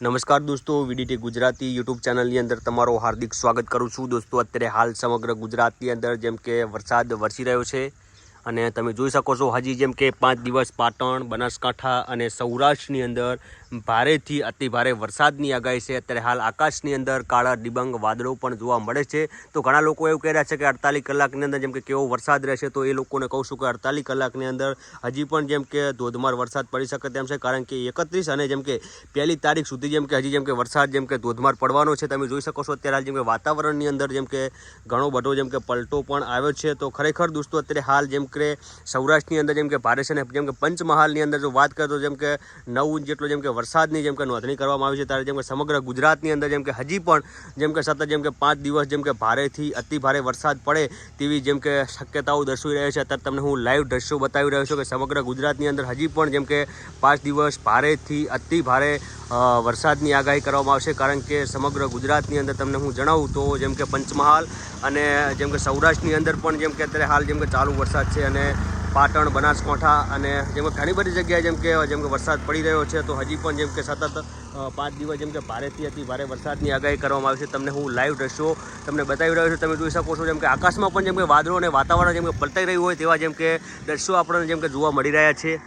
નમસ્કાર દોસ્તો, VDT Gujarati YouTube ચેનલની અંદર તમારો હાર્દિક સ્વાગત કરું છું. દોસ્તો, અત્યારે હાલ સમગ્ર ગુજરાતની અંદર જેમ કે વરસાદ વરસી રહ્યો છે અને તમે જોઈ શકો છો હજી જેમ કે પાંચ દિવસ પાટણ બનાસકાંઠા અને સૌરાષ્ટ્રની અંદર ભારેથી અતિ ભારે વરસાદની આગાહી છે અત્યારે હાલ આકાશની અંદર કાળા ડિબંગ વાદળો પણ જોવા મળે છે તો ઘણા લોકો એવું કહી રહ્યા છે કે અડતાલીસ કલાકની અંદર જેમ કે કેવો વરસાદ રહેશે તો એ લોકોને કહું છું કે અડતાલીસ કલાકની અંદર હજી પણ જેમ કે ધોધમાર વરસાદ પડી શકે તેમ છે કારણ કે એકત્રીસ અને જેમ કે પહેલી તારીખ સુધી જેમ કે હજી જેમ કે વરસાદ જેમ કે ધોધમાર પડવાનો છે તમે જોઈ શકો છો અત્યારે હાલ જેમ કે વાતાવરણની અંદર જેમ કે ઘણો બધો જેમ કે પલટો પણ આવ્યો છે તો ખરેખર દોસ્તો અત્યારે હાલ જેમ કે સૌરાષ્ટ્રની અંદર જેમ કે ભારે છે ને જેમ કે પંચમહાલની અંદર જો વાત કરતો જેમ કે નવ ઇંચ જેટલો જેમ કે વરસાદની જેમ કે નોંધણી કરવામાં આવી છે ત્યારે જેમ કે સમગ્ર ગુજરાતની અંદર જેમ કે હજી પણ જેમ કે સતત જેમ કે પાંચ દિવસ જેમ કે ભારેથી અતિ ભારે વરસાદ પડે તેવી જેમ કે શક્યતાઓ દર્શાવી રહ્યો છે અત્યારે તમને હું લાઈવ દ્રશ્યો બતાવી રહ્યો છું કે સમગ્ર ગુજરાતની અંદર હજી પણ જેમ કે પાંચ દિવસ ભારેથી અતિ ભારે વરસાદની આગાહી કરવામાં આવશે કારણ કે સમગ્ર ગુજરાતની અંદર તમને હું જણાવું તો જેમ કે પંચમહાલ અને જેમ કે સૌરાષ્ટ્રની અંદર પણ જેમ કે અત્યારે હાલ જેમ કે ચાલુ વરસાદ છે અને પાટણ બનાસકાંઠા અને જેમ કે ઘણી બધી જગ્યાએ જેમ કે જેમ કે વરસાદ પડી રહ્યો છે તો હજી પણ જેમ કે સતત પાંચ દિવસ જેમ કે ભારેથી અતિ ભારે વરસાદની આગાહી કરવામાં આવી છે તમને હું લાઈવ દ્રશ્યો તમને બતાવી રહ્યો છું તમે જોઈ શકો છો જેમ કે આકાશમાં પણ જેમ કે વાદળો અને વાતાવરણ જેમ કે પલટાઈ રહ્યું હોય તેવા જેમ કે દ્રશ્યો આપણને જેમ કે જોવા મળી રહ્યા છે